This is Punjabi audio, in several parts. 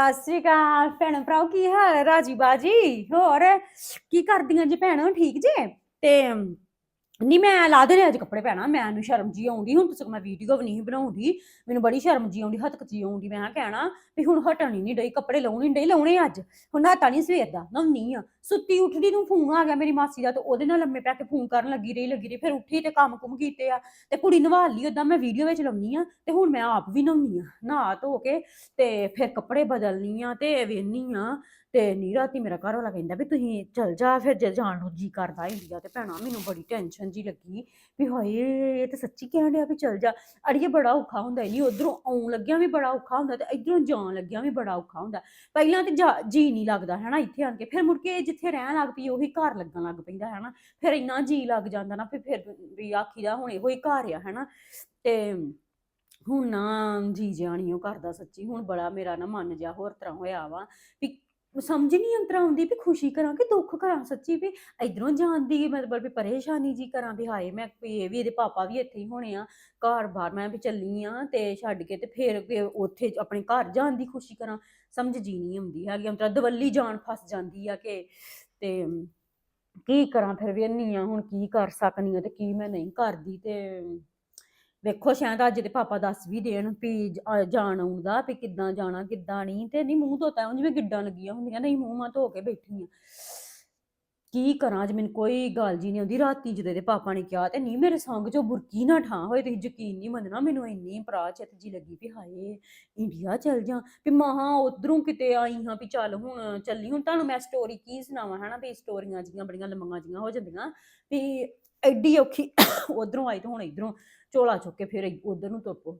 ਸਤਿ ਸ਼੍ਰੀ ਅਕਾਲ ਭੈਣ ਭਰਾਓ, ਕੀ ਹਾਲ ਹੈ? ਰਾਜੀ ਬਾਜੀ, ਹੋਰ? ਕੀ ਕਰਦੀਆਂ ਜੀ ਭੈਣੋ? ਠੀਕ ਜੇ? ਤੇ ਨਹੀਂ ਮੈਂ ਲਾ ਦੇ ਅੱਜ ਕੱਪੜੇ ਪੈਣਾ ਮੈਨੂੰ ਸ਼ਰਮ ਜੀ ਆਉਂਦੀ, ਹੁਣ ਤੁਸੀਂ ਮੈਂ ਵੀਡੀਓ ਵੀ ਨਹੀਂ ਬਣਾਉਂਦੀ, ਮੈਨੂੰ ਬੜੀ ਸ਼ਰਮ ਜੀ ਆਉਂਦੀ, ਹੱਥ ਜੀ ਆਉਂਦੀ, ਮੈਂ ਕਿਹਾ ਕਹਿਣਾ ਵੀ ਹੁਣ ਹਟਣੀ ਨਹੀਂ ਡਈ, ਕੱਪੜੇ ਲਾਉਣੀ ਨਹੀਂ ਡਈ, ਲਾਉਣੇ ਅੱਜ, ਹੁਣ ਨਾਤਾ ਨਹੀਂ ਸਵੇਰ ਦਾ ਨਵਨੀ ਆ, ਸੁੱਤੀ ਉੱਠਦੀ ਨੂੰ ਫੋਨ ਆ ਗਿਆ ਮੇਰੀ ਮਾਸੀ ਦਾ ਤੇ ਉਹਦੇ ਨਾਲ ਲੰਮੇ ਪੈ ਕੇ ਫੋਨ ਕਰਨ ਲੱਗੀ ਰਹੀ ਲੱਗੀ ਰਹੀ, ਫਿਰ ਉੱਠੀ ਤੇ ਕੰਮ ਕੁਮ ਕੀਤੇ ਆ, ਤੇ ਕੁੜੀ ਨਵਾ ਲਈ ਓਦਾਂ ਮੈਂ ਵੀਡੀਓ ਵਿੱਚ ਲਾਉਣੀ ਆ, ਤੇ ਹੁਣ ਮੈਂ ਆਪ ਵੀ ਨਹਾਉਣੀ ਆ, ਨਹਾ ਧੋ ਕੇ ਤੇ ਫਿਰ ਕੱਪੜੇ ਬਦਲਨੀ ਆ ਤੇ ਵੇਹਨੀ ਆ ਤੇ ਨੀ ਰਾਤੀ ਮੇਰਾ ਘਰ ਵਾਲਾ ਕਹਿੰਦਾ ਵੀ ਤੁਸੀਂ ਚਲ ਜਾ, ਫਿਰ ਜੇ ਜਾਣ ਨੂੰ ਜੀ ਕਰਦਾ ਇੰਡੀਆ ਤੇ ਭੈਣਾ, ਮੈਨੂੰ ਬੜੀ ਟੈਨਸ਼ਨ ਜੀ ਲੱਗੀ ਵੀ ਹਾਏ, ਇਹ ਤੇ ਸੱਚੀ ਕਹਿਣ ਡਿਆ ਵੀ ਚਲ ਜਾ। ਅੜੀਏ ਬੜਾ ਔਖਾ ਹੁੰਦਾ ਨਹੀਂ ਉਧਰੋਂ ਆਉਣ ਲੱਗਿਆ ਵੀ ਬੜਾ ਔਖਾ ਹੁੰਦਾ ਤੇ ਇਧਰੋਂ ਜਾਣ ਲੱਗਿਆ ਵੀ ਬੜਾ ਔਖਾ ਹੁੰਦਾ। ਪਹਿਲਾਂ ਤੇ ਜਾ- ਜੀ ਨਹੀਂ ਲੱਗਦਾ ਹੈਨਾ ਇੱਥੇ ਆਣ ਕੇ, ਫਿਰ ਮੁੜ ਕੇ ਜਿੱਥੇ ਰਹਿਣ ਲੱਗ ਪਈ ਉਹੀ ਘਰ ਲੱਗਣ ਲੱਗ ਪੈਂਦਾ ਹੈਨਾ। ਫਿਰ ਇੰਨਾ ਜੀ ਲੱਗ ਜਾਂਦਾ ਨਾ, ਫਿਰ ਫਿਰ ਵੀ ਆਖੀਦਾ ਹੁਣ ਇਹੋ ਹੀ ਘਰ ਆ ਹੈਨਾ। ਤੇ ਹੁਣ ਨਾ ਜੀ ਜਾਣੀ ਉਹ ਕਰਦਾ ਸੱਚੀ, ਹੁਣ ਬੜਾ ਮੇਰਾ ਨਾ ਮਨ ਜਿਹਾ ਹੋਰ ਤਰ੍ਹਾਂ ਹੋਇਆ ਵਾ ਵੀ ਸਮਝ ਨਹੀਂ ਅੰਤਰਾ ਆਉਂਦੀ ਵੀ ਖੁਸ਼ੀ ਕਰਾਂ ਕਿ ਦੁੱਖ ਕਰਾਂ ਸੱਚੀ ਵੀ। ਇਧਰੋਂ ਜਾਣ ਦੀ ਮਤਲਬ ਵੀ ਪਰੇਸ਼ਾਨੀ ਜੀ ਕਰਾਂ ਵੀ ਹਾਏ ਮੈਂ ਵੀ ਇਹ ਵੀ ਇਹਦੇ ਪਾਪਾ ਵੀ ਇੱਥੇ ਹੀ ਹੋਣੇ ਆ। ਘਰ ਬਾਹਰ ਮੈਂ ਵੀ ਚੱਲੀ ਆ ਤੇ ਛੱਡ ਕੇ ਤੇ ਫੇਰ ਵੀ ਉੱਥੇ ਆਪਣੇ ਘਰ ਜਾਣ ਦੀ ਖੁਸ਼ੀ ਕਰਾਂ। ਸਮਝ ਜੀ ਨਹੀਂ ਆਉਂਦੀ ਹੈਗੀ ਅੰਤਰਾ ਦਵੱਲੀ ਜਾਣ ਫਸ ਜਾਂਦੀ ਆ ਕਿ, ਤੇ ਕੀ ਕਰਾਂ ਫਿਰ ਵੀ ਵੇਹਨੀ ਆ ਹੁਣ ਕੀ ਕਰ ਸਕਨੀ ਆ ਤੇ ਕੀ ਮੈਂ ਨਹੀਂ ਕਰਦੀ ਤੇ ਵੇਖੋ ਸ਼ਾਇਦ ਅੱਜ ਦੇ ਪਾਪਾ ਦੱਸ ਵੀ ਦੇਣ ਵੀ ਜਾਣ ਆਉਣ ਦਾ ਵੀ ਕਿੱਦਾਂ ਜਾਣਾ, ਕਿੱਦਾਂ ਨਹੀਂ ਤੇ ਨਹੀਂ ਮੂੰਹ ਧੋਤਾ, ਉਂਝ ਵੀ ਗਿੱਡਾਂ ਲੱਗੀਆਂ ਹੁੰਦੀਆਂ, ਨਹੀਂ ਮੂੰਹ ਮਾ ਧੋ ਕੇ ਬੈਠੀ ਆ ਕੀ ਕਰਾਂ ਅੱਜ ਮੈਨੂੰ ਕੋਈ ਗੱਲ ਜੀ ਨਹੀਂ ਆਉਂਦੀ, ਰਾਤੀ ਜਦੋਂ ਦੇ ਪਾਪਾ ਨੇ ਕਿਹਾ ਤੇ ਨਹੀਂ ਮੇਰੇ ਸੰਗ ਚੋਂ ਬੁਰਕੀ ਨਾ ਠਾਂ ਹੋਏ, ਤੁਸੀਂ ਯਕੀਨ ਨਹੀਂ ਮੰਨਣਾ, ਮੈਨੂੰ ਇੰਨੀ ਪ੍ਰਾਚਿਤ ਜੀ ਲੱਗੀ ਵੀ ਹਾਏ, ਇੰਡੀਆ ਚੱਲ ਜਾ। ਵੀ ਮਹਾ ਉਧਰੋਂ ਕਿਤੇ ਆਈ ਹਾਂ ਵੀ ਚੱਲ ਹੁਣ ਚੱਲੀ, ਹੁਣ ਤੁਹਾਨੂੰ ਮੈਂ ਸਟੋਰੀ ਕੀ ਸੁਣਾਵਾਂ, ਹਨਾ ਵੀ ਸਟੋਰੀਆਂ ਜੀਆਂ ਬੜੀਆਂ ਲੰਮੀਆਂ ਜੀਆਂ ਹੋ ਜਾਂਦੀਆਂ, ਵੀ ਐਡੀ ਔਖੀ ਉਧਰੋਂ ਆਈ ਤੇ ਹੁਣ ਇਧਰੋਂ ਝੋਲਾ ਚੁੱਕ ਕੇ ਫਿਰ ਉਧਰ ਨੂੰ ਤੁਰ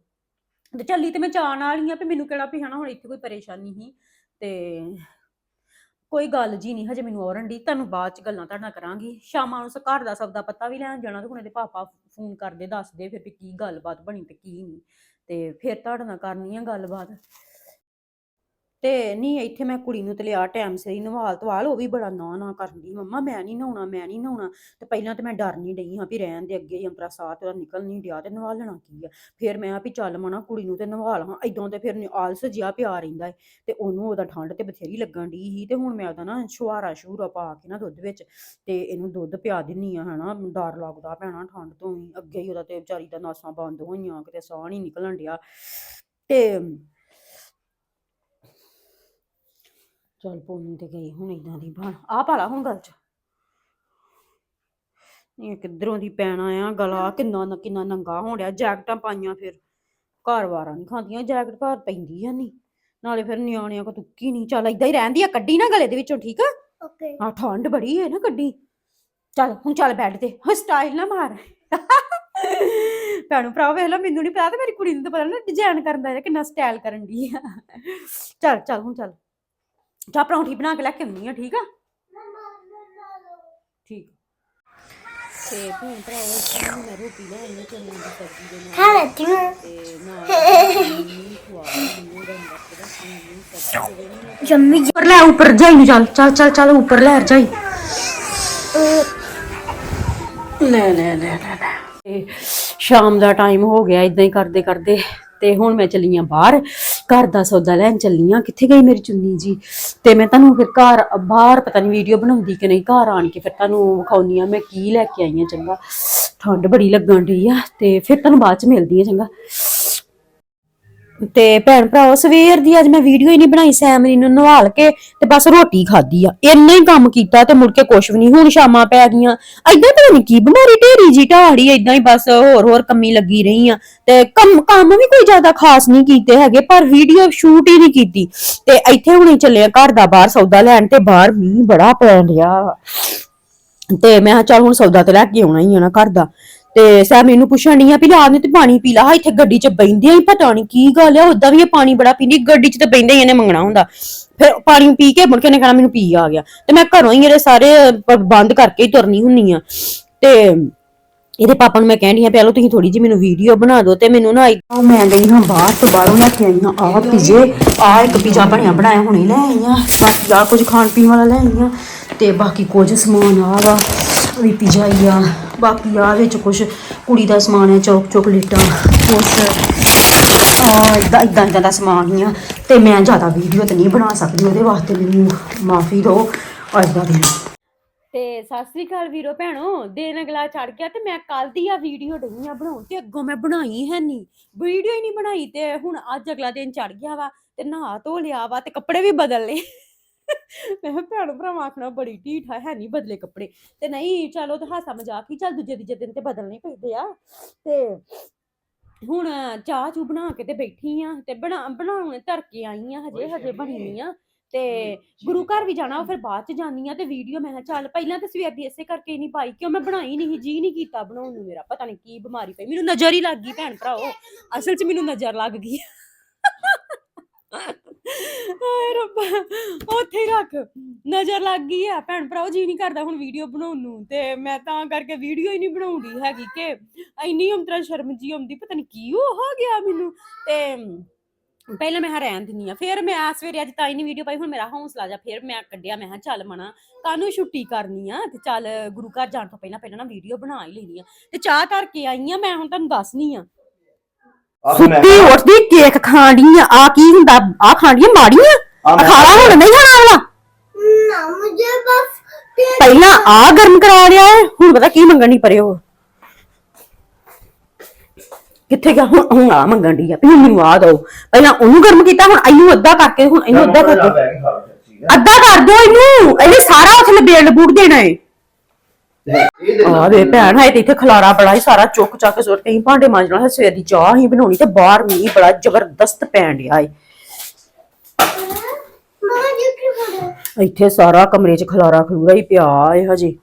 ਤੇ ਚੱਲੀ ਤੇ ਮੈਂ ਚਾਹ ਨਾਲ ਹੀ ਆ ਵੀ ਮੈਨੂੰ ਕਿਹੜਾ ਵੀ ਹਨਾ, ਹੁਣ ਇੱਥੇ ਕੋਈ ਪਰੇਸ਼ਾਨੀ ਨਹੀਂ ਤੇ ਕੋਈ ਗੱਲ ਜੀ ਨਹੀਂ, ਹਜੇ ਮੈਨੂੰ ਔਰਨ ਦੀ ਤੁਹਾਨੂੰ ਬਾਅਦ ਚ ਗੱਲਾਂ ਤੁਹਾਡੇ ਨਾਲ ਕਰਾਂਗੀ। ਸ਼ਾਮਾਂ ਨੂੰ ਘਰ ਦਾ ਸਭ ਦਾ ਪਤਾ ਵੀ ਲੈਣ ਜਾਣਾ ਤੇ ਹੁਣ ਇਹਦੇ ਪਾਪਾ ਫੋਨ ਕਰਦੇ ਦੱਸਦੇ ਫਿਰ ਵੀ ਕੀ ਗੱਲਬਾਤ ਬਣੀ ਤੇ ਕੀ ਨਹੀਂ। ਤੇ ਫਿਰ ਤੁਹਾਡੇ ਨਾਲ ਕਰਨੀ ਆ ਗੱਲਬਾਤ। ਤੇ ਨਹੀਂ ਇੱਥੇ ਮੈਂ ਕੁੜੀ ਨੂੰ ਤੇ ਲਿਆ ਟਾਈਮ ਸਿਰ ਹੀ ਨਵਾਲ ਤਵਾਲ ਉਹ ਵੀ ਬੜਾ ਨਾ ਨਾ ਕਰਦੀ ਮੰਮਾ ਮੈਂ ਨਹੀਂ ਨਹਾਉਣਾ, ਮੈਂ ਨਹੀਂ ਨਹਾਉਣਾ, ਤੇ ਪਹਿਲਾਂ ਤੇ ਮੈਂ ਡਰ ਨਹੀਂ ਡਈ ਹਾਂ ਵੀ ਰਹਿਣ ਦੇ ਅੱਗੇ ਹੀ ਅੰਤਰਾ ਸਾਹ ਤੇ ਉਹਦਾ ਨਿਕਲ ਨਹੀਂ ਡਿਆ ਤੇ ਨਵਾਲਣਾ ਕੀ ਆ। ਫਿਰ ਮੈਂ ਆ ਵੀ ਚੱਲ ਮਣਾ ਕੁੜੀ ਨੂੰ ਤੇ ਨਵਾਲ ਹਾਂ ਇਦਾਂ ਤੇ ਫਿਰ ਆਲਸ ਜਿਹਾ ਪਿਆ ਰਹਿੰਦਾ ਏ, ਤੇ ਉਹਨੂੰ ਉਹਦਾ ਠੰਡ ਤੇ ਬਥੇਰੀ ਲੱਗਣ ਡਈ ਸੀ, ਤੇ ਹੁਣ ਮੈਂ ਉਹਦਾ ਨਾ ਛੁਹਾਰਾ ਛੂਰਾ ਪਾ ਕੇ ਨਾ ਦੁੱਧ ਵਿੱਚ, ਤੇ ਇਹਨੂੰ ਦੁੱਧ ਪਿਆ ਦਿੰਨੀ ਆ ਹਨਾ, ਡਰ ਲੱਗਦਾ ਭੈਣਾ ਠੰਡ ਤੋਂ ਵੀ, ਅੱਗੇ ਹੀ ਉਹਦਾ ਤੇ ਵਿਚਾਰੀ ਦਾ ਨਾਸਾਂ ਬੰਦ ਹੋਈਆਂ, ਕਿਤੇ ਸਾਹ ਨਹੀਂ ਨਿਕਲਣ ਡਿਆ, ਤੇ ਚੱਲ ਪੋਨੀ ਤੇ ਗਈ ਹੁਣ ਇਦਾਂ ਦੀ ਬਣ। ਆ ਪਾਲਾ ਹੁਣ ਗੱਲ ਚ। ਇਹ ਕਿੱਧਰੋਂ ਦੀ ਪੈਣਾ ਆ ਗਲਾ ਕਿੰਨਾ ਨ- ਕਿੰਨਾ ਨੰਗਾ ਹੋਣ ਡਿਆ ਜੈਕਟਾਂ ਪਾਈਆਂ ਫਿਰ। ਘਰ ਵਾਰਾਂ ਨਹੀਂ ਖਾਂਦੀਆਂ ਜੈਕਟ ਘਰ ਪੈਂਦੀ ਆ ਨਹੀਂ ਨਾਲੇ ਫਿਰ ਨਿਆਣਿਆਂ ਕੋ ਤੁੱਕੀ ਨਹੀਂ ਚੱਲ ਇਦਾਂ ਹੀ ਰਹਿੰਦੀ ਆ ਕੱਢੀ ਨਾ ਗਲੇ ਦੇ ਵਿੱਚੋਂ ਠੀਕ ਆ? ਓਕੇ। ਆ ਠੰਡ ਬੜੀ ਹੈ ਨਾ ਕੱਢੀ। ਚੱਲ ਹੁਣ ਚੱਲ ਬੈੱਡ ਤੇ। ਹਾਂ ਸਟਾਈਲ ਨਾ ਮਾਰ। ਭੈਣੂ ਭਰਾ ਵੇਖ ਲੈ ਮੈਨੂੰ ਨਹੀਂ ਪਤਾ ਤੇ ਮੇਰੀ ਕੁੜੀ ਨੂੰ ਤਾਂ ਪਤਾ ਨਾ ਡਿਜ਼ਾਈਨ ਕਰਨ ਦਾ ਕਿੰਨਾ ਸਟਾਈਲ ਕਰਨ ਦੀ ਆ। ਚੱਲ ਚੱਲ ਹੁਣ ਚੱਲ। ਜਾ ਪਰੌਂਠੀ ਬਣਾ ਕੇ ਲੈ ਕੇ ਆਉਣੀ ਆ ਠੀਕ ਆ ਠੀਕ ਤੇ ਭੈਣ ਭਰਾਓ ਅਸੀਂ ਮੈਂ ਰੋਟੀ ਲੈ ਆਈ ਚਨੇ ਦੀ ਸਬਜ਼ੀ ਦੇ ਨਾਲ ਹਾਂ ਤੂੰ ਤੇ ਨਾਲ ਜੰਮੀ ਜੀ ਉੱਪਰ ਲੈ ਉੱਪਰ ਜਾਈ ਨੂੰ ਚੱਲ ਚੱਲ ਚੱਲ ਚੱਲ ਉੱਪਰ ਲੈ ਜਾਈ ਲੈ ਲੈ ਲੈ ਲੈ ਸ਼ਾਮ ਦਾ ਟਾਈਮ ਹੋ ਗਿਆ ਇਦਾਂ ਹੀ ਕਰਦੇ ਕਰਦੇ ਤੇ ਹੁਣ ਮੈਂ ਚੱਲੀ ਆਂ ਬਾਹਰ। ਘਰ ਦਾ ਸੌਦਾ ਲੈਣ ਚੱਲੀ ਆਂ। ਕਿੱਥੇ ਗਈ ਮੇਰੀ ਚੁੰਨੀ ਜੀ? ਤੇ ਮੈਂ ਤੁਹਾਨੂੰ ਫਿਰ ਘਰ ਬਾਹਰ ਪਤਾ ਨਹੀਂ ਵੀਡੀਓ ਬਣਾਉਂਦੀ ਕਿ ਨਹੀਂ, ਘਰ ਆਣ ਕੇ ਫਿਰ ਤੁਹਾਨੂੰ ਵਿਖਾਉਣੀ ਆ ਮੈਂ ਕੀ ਲੈ ਕੇ ਆਈ ਆਂ ਚੰਗਾ। ਠੰਡ ਬੜੀ ਲੱਗਣ ਡਈ ਆ ਤੇ ਫਿਰ ਤੁਹਾਨੂੰ ਬਾਅਦ ਚ ਮਿਲਦੀ ਆ ਚੰਗਾ। ਤੇ ਭੈਣ ਭਰਾਓ, ਸਵੇਰ ਦੀ ਅੱਜ ਮੈਂ ਵੀਡੀਓ ਹੀ ਨਹੀਂ ਬਣਾਈ, ਸੈਮਰੀ ਨੂੰ ਨਵਾਲ ਕੇ ਤੇ ਬਸ ਰੋਟੀ ਖਾਧੀ ਆ। ਇੰਨਾ ਹੀ ਕੰਮ ਕੀਤਾ ਤੇ ਮੁੜ ਕੇ ਕੁਛ ਵੀ ਨਹੀਂ, ਹੁਣ ਸ਼ਾਮਾਂ ਪੈ ਗਈਆਂ। ਐਦਾਂ ਪਤਾ ਨਹੀਂ ਕੀ ਬਿਮਾਰੀ, ਢੇਰੀ ਜੀ ਢਾੜੀ ਐਦਾਂ ਹੀ ਬਸ ਹੋਰ ਹੋਰ ਕੰਮੀ ਲੱਗੀ ਰਹੀ ਆ। ਤੇ ਕੰਮ ਕੰਮ ਵੀ ਕੋਈ ਜ਼ਿਆਦਾ ਖਾਸ ਨਹੀਂ ਕੀਤੇ ਹੈਗੇ, ਪਰ ਵੀਡੀਓ ਸ਼ੂਟ ਹੀ ਨਹੀਂ ਕੀਤੀ। ਤੇ ਇੱਥੇ ਹੁਣੇ ਚੱਲੇ ਆ ਘਰ ਦਾ ਬਾਹਰ ਸੌਦਾ ਲੈਣ ਤੇ ਬਾਹਰ ਮੀਂਹ ਬੜਾ ਪੈਣ ਰਿਹਾ ਤੇ ਮੈਂ ਕਿਹਾ ਚੱਲ ਹੁਣ ਸੌਦਾ ਤੇ ਲੈ ਕੇ ਆਉਣਾ ਹੀ ਆ ਨਾ ਘਰ ਦਾ। ਤੇ ਸੈ ਮੈਨੂੰ ਪੁੱਛਣ ਡਈ ਆ ਵੀ ਲਾ ਨੇ ਤੇ ਪਾਣੀ ਪੀ ਲਾ ਇੱਥੇ ਗੱਡੀ 'ਚ ਬੈਂਦੇ ਹੀ, ਪਤਾ ਨਹੀਂ ਕੀ ਗੱਲ ਆ ਉਦਾਂ ਵੀ ਇਹ ਪਾਣੀ ਬੜਾ ਪੀਂਦੀ, ਗੱਡੀ 'ਚ ਤੇ ਬੈਂਦੇ ਹੀ ਇਹਨੇ ਮੰਗਣਾ ਹੁੰਦਾ। ਫਿਰ ਪਾਣੀ ਪੀ ਕੇ ਮੁੜ ਕੇ ਨੇ ਕਹਿਣਾ ਮੈਨੂੰ ਪੀ ਆ ਗਿਆ। ਤੇ ਮੈਂ ਘਰੋਂ ਹੀ ਇਹਦੇ ਸਾਰੇ ਪ- ਬੰਦ ਕਰਕੇ ਹੀ ਤੁਰਨੀ ਹੁੰਨੀ ਆ। ਤੇ ਇਹਦੇ ਪਾਪਾ ਨੂੰ ਮੈਂ ਕਹਿੰਦੀ ਆ, ਪਹਿਲਾਂ ਤੁਸੀਂ ਥੋੜੀ ਜਿਹੀ ਮੈਨੂੰ ਵੀਡੀਓ ਬਣਾ ਦਿਓ ਤੇ ਮੈਨੂੰ ਨਾ ਇੱਕ- ਮੈਂ ਗਈ ਹਾਂ ਬਾਹਰ ਤੋਂ ਬਾਹਰੋਂ ਲੈ ਕੇ ਆਈ ਹਾਂ, ਆਹ ਪੀਜੇ, ਆਹ ਇੱਕ ਪੀਜ਼ਾ ਬਣਿਆ ਬਣਾਇਆ ਹੁਣੇ ਲੈ ਆਈ ਹਾਂ। ਬਾਕੀ ਆਹ ਕੁਝ ਖਾਣ ਪੀਣ ਵਾਲਾ ਲੈ ਆਈ ਹਾਂ ਤੇ ਬਾਕੀ ਕੁਝ ਸਮਾਨ ਆ ਵਾ ਵੀ ਪੀਜ਼ਾ ਹੀ ਆ। ਬਾਕੀ ਆ ਵਿੱਚ ਕੁਝ ਕੁੜੀ ਦਾ ਸਮਾਨ ਹੈ, ਚੌਕ ਚੋਕਲੇਟਾਂ, ਕੁਛ ਇਦਾਂ ਇਦਾਂ ਇਦਾਂ ਦਾ ਸਮਾਨ ਹੀ ਆ। ਤੇ ਮੈਂ ਜ਼ਿਆਦਾ ਵੀਡੀਓ ਤੇ ਨਹੀਂ ਬਣਾ ਸਕਦੀ, ਉਹਦੇ ਵਾਸਤੇ ਮੈਨੂੰ ਮਾਫੀ ਦਿਓ, ਅੱਜ ਦਾ ਦਿਨ। ਤੇ ਸਤਿ ਸ੍ਰੀ ਅਕਾਲ ਵੀਰੋ ਭੈਣੋ, ਦਿਨ ਅਗਲਾ ਚੜ ਗਿਆ ਤੇ ਮੈਂ ਕੱਲ ਦੀ ਆ ਵੀਡੀਓ ਡਈ ਆ ਬਣਾਉਣ, ਤੇ ਅੱਗੋਂ ਮੈਂ ਬਣਾਈ ਹੈ ਨਹੀਂ। ਵੀਡੀਓ ਹੀ ਨਹੀਂ ਬਣਾਈ ਤੇ ਹੁਣ ਅੱਜ ਅਗਲਾ ਦਿਨ ਚੜ ਗਿਆ ਵਾ, ਤੇ ਨਹਾ ਧੋ ਲਿਆ ਵਾ ਤੇ ਕੱਪੜੇ ਵੀ ਬਦਲ ਲਏ। ਮੈਂ ਕਿਹਾ ਭੈਣ ਭਰਾਵਾਂ ਆਖਣਾ ਬੜੀ ਢੀਠ ਹੈ ਨਹੀਂ ਬਦਲੇ ਕੱਪੜੇ। ਤੇ ਨਹੀਂ ਚਲੋ ਤੇ ਹਾਸਾ ਮਜ਼ਾਕ ਹੀ ਚੱਲ ਦੂਜੇ ਦੂਜੇ ਦਿਨ ਤੇ ਬਦਲਣੇ ਪੈਂਦੇ ਆ। ਤੇ ਹੁਣ ਚਾਹ ਚੂ ਬਣਾ ਕੇ ਤੇ ਬੈਠੀ ਆ ਤੇ ਬਣਾ ਬਣਾਉਣ ਧਰ ਕੇ ਆਈ ਆ ਹਜੇ ਹਜੇ ਬਣੀ ਨਹੀਂ ਆ। ਤੇ ਗੁਰੂ ਘਰ ਵੀ ਜਾਣਾ ਫਿਰ ਬਾਅਦ ਚ ਜਾਨੀ ਆ ਤੇ ਵੀਡੀਓ ਮੈਂ ਕਿਹਾ ਚੱਲ ਪਹਿਲਾਂ ਤੇ ਸਵੇਰ ਦੀ ਇਸੇ ਕਰਕੇ ਨਹੀਂ ਪਾਈ ਕਿਉਂ ਮੈਂ ਬਣਾਈ ਨਹੀਂ ਜੀ ਨਹੀਂ ਕੀਤਾ ਬਣਾਉਣ ਨੂੰ ਮੇਰਾ ਪਤਾ ਨਹੀਂ ਕੀ ਬਿਮਾਰੀ ਪਈ ਮੈਨੂੰ ਨਜ਼ਰ ਹੀ ਲੱਗ ਗਈ ਭੈਣ ਭਰਾਓ। ਅਸਲ 'ਚ ਮੈਨੂੰ ਨਜ਼ਰ ਲੱਗ ਗਈ ਰੱਬਾ ਉੱਥੇ ਹੀ ਰੱਖ। ਨਜ਼ਰ ਲੱਗ ਗਈ ਆ। ਭੈਣ ਭਰਾਓ ਜੀ ਨਹੀਂ ਕਰਦਾ ਹੁਣ ਵੀਡੀਓ ਬਣਾਉਣ ਨੂੰ। ਤੇ ਮੈਂ ਤਾਂ ਕਰਕੇ ਵੀਡੀਓ ਹੀ ਨਹੀਂ ਬਣਾਉਂਦੀ ਹੈਗੀ ਕਿ ਇੰਨੀ ਅੰਤਰਾ ਸ਼ਰਮ ਜੀ ਆਉਂਦੀ। ਪਤਾ ਨਹੀਂ ਕੀ ਹੋ ਹੋ ਗਿਆ ਮੈਨੂੰ। ਤੇ ਪਹਿਲਾਂ ਮੈਂ ਕਿਹਾ ਰਹਿਣ ਦਿੰਨੀ ਆ। ਫਿਰ ਮੈਂ ਆ ਸਵੇਰੇ ਅੱਜ ਤਾਂ ਹੀ ਨਹੀਂ ਵੀਡੀਓ ਪਾਈ। ਹੁਣ ਮੇਰਾ ਹੌਸਲਾ ਜਾ ਫਿਰ ਮੈਂ ਕੱਢਿਆ। ਮੈਂ ਕਿਹਾ ਚੱਲ ਮਣਾ ਕਾਨੂੰ ਛੁੱਟੀ ਕਰਨੀ ਆ। ਤੇ ਚੱਲ ਗੁਰੂ ਘਰ ਜਾਣ ਤੋਂ ਪਹਿਲਾਂ ਪਹਿਲਾਂ ਨਾ ਵੀਡੀਓ ਬਣਾ ਹੀ ਲੈਣੀ ਆ। ਤੇ ਚਾਹ ਕਰਕੇ ਆਈ ਆ। ਮੈਂ ਹੁਣ ਤੁਹਾਨੂੰ ਦੱਸਣੀ ਆ। ਆਹ ਮੈਂ ਸੁੱਤੀ ਉੱਠਦੀ ਕੇਕ ਖਾਣੀ ਆ। ਆ ਕੀ ਹੁੰਦਾ? ਆ ਖਾਣੀ ਮਾੜੀਆਂ? ਆਹ ਮੈਂ- ਖਾਣਾ ਹੁਣ ਨਹੀਂ ਖਾਣਾ ਵਾਲਾ ना मुझे बस केक ਪਹਿਲਾਂ ਆ ਗਰਮ ਕਰਾ ਲਿਆ ਹੈ, ਹੁਣ ਪਤਾ ਕੀ ਮੰਗਣ ਨਹੀਂ ਪਰੇ ਉਹ ਕਿੱਥੇ ਗਿਆ ਹੁਣ ਹੁਣ ਆ ਮੰਗਣ ਦੀ ਆ ਵੀ ਹੁਣ ਮੈਨੂੰ ਆ ਦੋ ਪਹਿਲਾਂ ਉਹਨੂੰ ਗਰਮ ਕੀਤਾ ਹੁਣ ਇਹਨੂੰ ਅੱਧਾ ਕਰਕੇ ਹੁਣ ਇਹਨੂੰ ਅੱਧਾ ਕਰ ਦੋ ਬੈਗ ਖਾ ਲਓ ਠੀਕ ਹੈ ਅੱਧਾ ਕਰ ਦੋ ਇਹਨੂੰ ਇਹਨੇ ਸਾਰਾ ਉੱਥੇ ਲਬੇੜ ਲਬੂੜ ਦੇਣਾ ਏ ਤੇ ਇਹ ਦੇ ਆ ਵੇ ਭੈਣ ਹੈ ਤੇ ਇੱਥੇ ਖਲਾਰਾ ਬੜਾ ਹੀ ਸਾਰਾ ਚੁੱਕ ਚੱਕ ਕੇ ਸੁੱਟ ਕੇ ਅਸੀਂ ਭਾਂਡੇ ਮਾਂਜਣਾ ਹੈ ਸਵੇਰ ਦੀ ਚਾਹ ਹੀ ਬਣਾਉਣੀ ਤੇ ਬਾਹਰ ਮੀਂਹ ਬੜਾ ਜ਼ਬਰਦਸਤ ਪੈਣ ਡਿਆ ਏ मम्मा जी की बोले ਇੱਥੇ ਸਾਰਾ ਕਮਰੇ 'ਚ ਖਲਾਰਾ ਖਲੂਰਾ ਹੀ ਪਿਆ ਏ ਹਜੇ।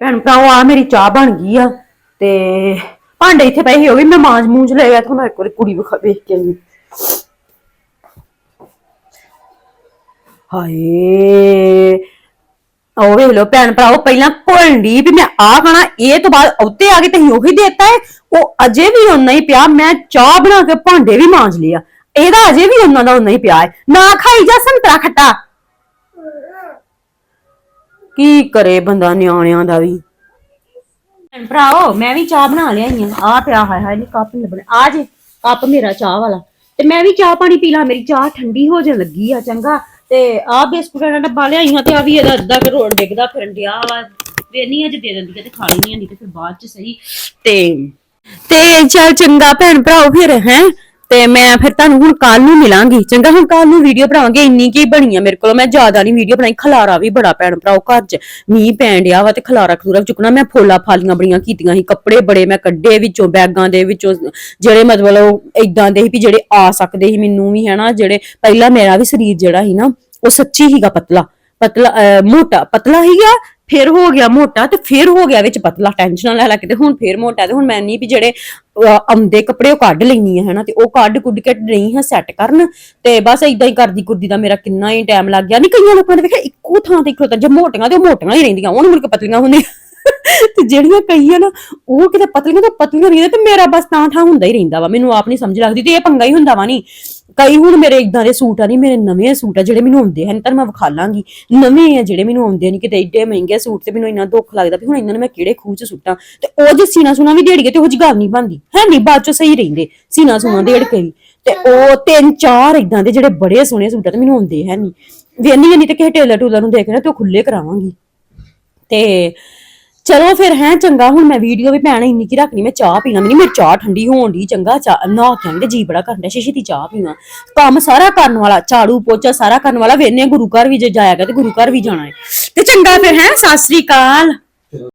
ਭੈਣ ਭਰਾਓ ਆ ਮੇਰੀ ਚਾਹ ਬਣ ਗਈ ਆ ਤੇ ਭਾਂਡੇ ਇੱਥੇ ਪਏ ਸੀ, ਉਹ ਵੀ ਮੈਂ ਮਾਂਜ ਮੂੰਜ ਲੈ ਗਿਆ ਤੇ ਮੈਂ ਇੱਕ ਵਾਰੀ ਕੁੜੀ ਵਿਖਾ ਵੇਖ ਕੇ ਆਈ। ਹਾਏ ਉਹ ਵੇਖ ਲੋ ਭੈਣ ਭਰਾਓ, ਪਹਿਲਾਂ ਭੁੱਲਣ ਦੀ ਵੀ ਮੈਂ ਆ ਖਾਣਾ, ਇਹ ਤੋਂ ਬਾਅਦ ਉੱਤੇ ਆ ਕੇ ਤੇ ਉਹੀ ਦੇਤਾ ਹੈ ਉਹ ਅਜੇ ਵੀ ਓਨਾ ਹੀ ਪਿਆ, ਮੈਂ ਚਾਹ ਬਣਾ ਕੇ ਭਾਂਡੇ ਵੀ ਮਾਂਜ ਲਿਆ ਇਹਦਾ ਅਜੇ ਵੀ ਉਹਨਾਂ ਦਾ ਓਨਾ ਹੀ ਪਿਆ ਹੈ। ਨਾ ਖਾਈ ਜਾ ਸੰਤਰਾ ਖੱਟਾ। ਕੀ ਕਰੇ ਬੰਦਾ ਨਿਆਣਿਆਂ ਦਾ ਵੀ? ਭੈਣ ਭਰਾਓ ਮੈਂ ਵੀ ਚਾਹ ਬਣਾ ਲਿਆਈ ਆ। ਆ ਪਿਆ ਹਾਏ ਹਾਏ ਨੀ ਕੱਪ ਨੀ ਲੱਭਣਾ। ਆ ਜੇ ਕੱਪ ਮੇਰਾ ਚਾਹ ਵਾਲਾ। ਤੇ ਮੈਂ ਵੀ ਚਾਹ ਪਾਣੀ ਪੀ ਲਾਂ ਮੇਰੀ ਚਾਹ ਠੰਡੀ ਹੋ ਜਾਣ ਲੱਗੀ ਆ ਚੰਗਾ। ਤੇ ਆ ਬਿਸਕੁਟਾਂ ਦਾ ਡੱਬਾ ਲਿਆਈਆਂ ਤੇ ਆ ਵੀ ਇਹਦਾ ਅੱਧਾ ਕਰੋੜ ਡਿੱਗਦਾ ਫਿਰਨ ਡਿਆ ਵਾ। ਵੇਨੀ ਅੱਜ ਦੇ ਦਿੰਦੀ ਆ ਤੇ ਖਾ ਲੈਣੀ ਨਹੀਂ ਤੇ ਫਿਰ ਬਾਅਦ ਚ ਸਹੀ। ਤੇ ਤੇ ਚੱਲ ਚੰਗਾ ਭੈਣ ਭਰਾਓ ਫਿਰ ਹੈ? ਤੇ ਮੈਂ ਫਿਰ ਤੁਹਾਨੂੰ ਹੁਣ ਕੱਲ ਨੂੰ ਮਿਲਾਂਗੀ। ਚੰਗਾ, ਹੁਣ ਕੱਲ ਨੂੰ ਵੀਡੀਓ ਬਣਾਵਾਂਗੇ। ਇੰਨੀ ਕੀ ਬਣੀ ਆ ਮੇਰੇ ਕੋਲ? ਮੈਂ ਜ਼ਿਆਦਾ ਨਹੀਂ ਵੀਡੀਓ ਬਣਾਈ। ਖਲਾਰਾ ਵੀ ਬੜਾ ਭੈਣ ਭਰਾਓ, ਘਰ 'ਚ ਮੀਂਹ ਪੈਣ ਡਿਆ ਵਾ ਤੇ ਖਲਾਰਾ ਖਲੂਰਾ ਵੀ ਚੁੱਕਣਾ। ਮੈਂ ਫੋਲਾ ਫਾਲੀਆਂ ਬੜੀਆਂ ਕੀਤੀਆਂ ਸੀ। ਕੱਪੜੇ ਬੜੇ ਮੈਂ ਕੱਢੇ ਵਿੱਚੋਂ, ਬੈਗਾਂ ਦੇ ਵਿੱਚੋਂ, ਜਿਹੜੇ ਮਤਲਬ ਇਦਾਂ ਦੇ ਸੀ ਵੀ ਜਿਹੜੇ ਆ ਸਕਦੇ ਸੀ ਮੈਨੂੰ ਵੀ, ਹਨਾ? ਜਿਹੜੇ ਪਹਿਲਾਂ ਮੇਰਾ ਵੀ ਸਰੀਰ ਜਿਹੜਾ ਸੀ ਨਾ, ਉਹ ਸੱਚੀ ਹੀਗਾ ਪਤਲਾ। ਪਤਲਾ ਮੋਟਾ। ਪਤਲਾ ਹੀਗਾ ਫਿਰ ਹੋ ਗਿਆ ਮੋਟਾ ਤੇ ਫਿਰ ਹੋ ਗਿਆ ਵਿੱਚ ਪਤਲਾ ਟੈਨਸ਼ਨ ਲੈ ਲੈ ਕੇ ਤੇ ਹੁਣ ਫਿਰ ਮੋਟਾ ਤੇ ਹੁਣ ਮੈਂ ਨਹੀਂ ਵੀ ਜਿਹੜੇ ਆਉਂਦੇ ਕੱਪੜੇ ਉਹ ਕੱਢ ਲੈਣੀ ਆ ਹਨਾ, ਤੇ ਉਹ ਕੱਢ ਕੁੱਢ ਕੇ ਨਹੀਂ ਹਾਂ ਸੈੱਟ ਕਰਨ, ਤੇ ਬਸ ਇਦਾਂ ਹੀ ਕਰਦੀ ਕੁਰਦੀ ਦਾ ਮੇਰਾ ਕਿੰਨਾ ਹੀ ਟਾਈਮ ਲੱਗ ਗਿਆ। ਨਹੀਂ, ਕਈਆਂ ਲੋਕਾਂ ਨੇ ਵੇਖਿਆ ਇੱਕੋ ਥਾਂ ਤੇ ਖਲੋਤਾ ਜੇ ਮੋਟੀਆਂ ਤੇ ਉਹ ਮੋਟੀਆਂ ਹੀ ਰਹਿੰਦੀਆਂ ਉਹਨੂੰ ਮੁੜ ਪਤਲੀਆਂ ਹੁੰਦੀਆਂ। ਤੇ ਜਿਹੜੀਆਂ ਕਈਆਂ ਨਾ, ਉਹ ਕਿਤੇ ਪਤਲੀਆਂ ਤੋਂ ਪਤਲੀਆਂ ਰਹਿੰਦੀਆਂ, ਤੇ ਮੇਰਾ ਬਸ ਤਾਂ ਠਾਂ ਹੁੰਦਾ ਹੀ ਰਹਿੰਦਾ ਵਾ, ਮੈਨੂੰ ਆਪ ਨਹੀਂ ਸਮਝ ਲੱਗਦੀ, ਤੇ ਇਹ ਪੰਗਾ ਹੀ ਹੁੰਦਾ ਵਾ ਨਹੀਂ ਕਈ ਹੁਣ ਮੇਰੇ ਇਦਾਂ ਦੇ ਸੂਟ ਆ ਨਹੀਂ ਮੇਰੇ ਨਵੇਂ ਸੂਟ ਆ ਜਿਹੜੇ ਮੈਨੂੰ ਆਉਂਦੇ ਹਨ ਤਾਂ ਮੈਂ ਵਿਖਾ ਲਾਂਗੀ। ਨਵੇਂ ਆ ਜਿਹੜੇ ਮੈਨੂੰ ਆਉਂਦੇ ਨਹੀਂ ਕਿਤੇ ਏਡੇ ਮਹਿੰਗੇ ਸੂਟ ਤੇ ਮੈਨੂੰ ਇੰਨਾ ਦੁੱਖ ਲੱਗਦਾ ਵੀ ਹੁਣ ਇਹਨਾਂ ਨੂੰ ਮੈਂ ਕਿਹੜੇ ਖੂਹ ਚ ਸੁੱਟਾਂ। ਤੇ ਉਹ ਜੇ ਸੀਨਾ ਸੁਨਾ ਵੀ ਢੇੜੀਏ ਤੇ ਉਹ ਜੀ ਗੱਲ ਨਹੀਂ ਬਣਦੀ। ਹੈ ਨਹੀਂ ਬਾਅਦ ਚ ਸਹੀ ਰਹਿੰਦੇ, ਸੀਨਾ ਸੁਨਾ ਢੇੜ ਕੇ ਵੀ। ਤੇ ਉਹ ਤਿੰਨ ਚਾਰ ਇਦਾਂ ਦੇ ਜਿਹੜੇ ਬੜੇ ਸੋਹਣੇ ਸੂਟ ਆ ਤੇ ਮੈਨੂੰ ਆਉਂਦੇ ਹੈ ਨਹੀਂ ਵੇਨੀ ਨਹੀਂ ਤੇ ਕਿਸੇ ਟੇਲਰ ਟੂਲਰ ਨੂੰ ਦੇਖਣਾ ਤੇ ਉਹ ਖੁੱਲੇ ਕਰਾਵਾਂਗੀ। ਤੇ ਚਲੋ ਫਿਰ ਹੈ, ਚੰਗਾ, ਹੁਣ ਮੈਂ ਵੀਡੀਓ ਵੀ ਪੈਣਾ ਇੰਨੀ ਕੀ ਰੱਖਣੀ ਮੈਂ ਚਾਹ ਪੀਣਾ ਮੈਨੂੰ ਮੇਰੀ ਚਾਹ ਠੰਡੀ ਹੋਣ ਦੀ ਚੰਗਾ, ਚਾਹ ਨਾ ਕਹਿੰਦੇ ਜੀ ਬੜਾ ਕਰਦਾ ਸ਼ੀਸ਼ੀ ਦੀ ਚਾਹ ਪੀਣਾ ਕੰਮ ਸਾਰਾ ਕਰਨ ਵਾਲਾ, ਝਾੜੂ ਪੋਚਾ ਸਾਰਾ ਕਰਨ ਵਾਲਾ ਵੇਨੇ ਗੁਰੂ ਘਰ ਵੀ ਜੇ ਜਾਇਆ ਗਿਆ ਤੇ ਗੁਰੂ ਘਰ ਵੀ ਜਾਣਾ ਹੈ ਤੇ ਚੰਗਾ ਫਿਰ ਹੈ, ਸਤਿ ਸ੍ਰੀ ਅਕਾਲ।